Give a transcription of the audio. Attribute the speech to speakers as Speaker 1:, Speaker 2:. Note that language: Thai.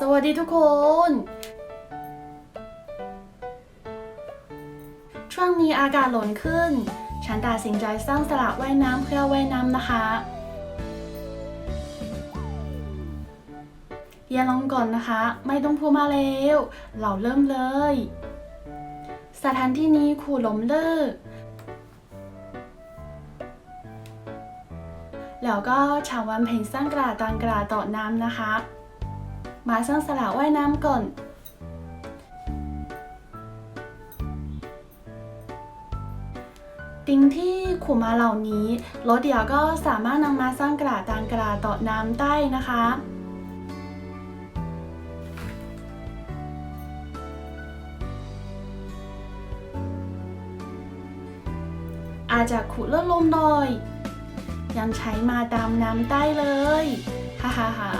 Speaker 1: สวัสดีทุกคน ช่วงนี้อากาศร้อนขึ้น ฉันตัดสินใจสร้างสระว่ายน้ำเพื่อว่ายน้ำนะคะเรียนลงก่อนนะคะ ไม่ต้องพูดมาแล้ว เราเริ่มเลย สถานที่นี้คูหลมเลิกแล้วก็ชาววันเพ็ญสร้างกระดาษตังกระดาษต่อน้ำนะคะ มาสร้างสระว่ายน้ำก่อน ติงที่ขุมมาเหล่านี้รถเดียวก็สามารถนำมาสร้างกระดาษตังกระดาษต่อน้ำได้นะคะอาจจะขุดเลื่อลมหน่อย ยังใช้มาตามน้ำได้เลย ฮ่าฮ่าฮ่า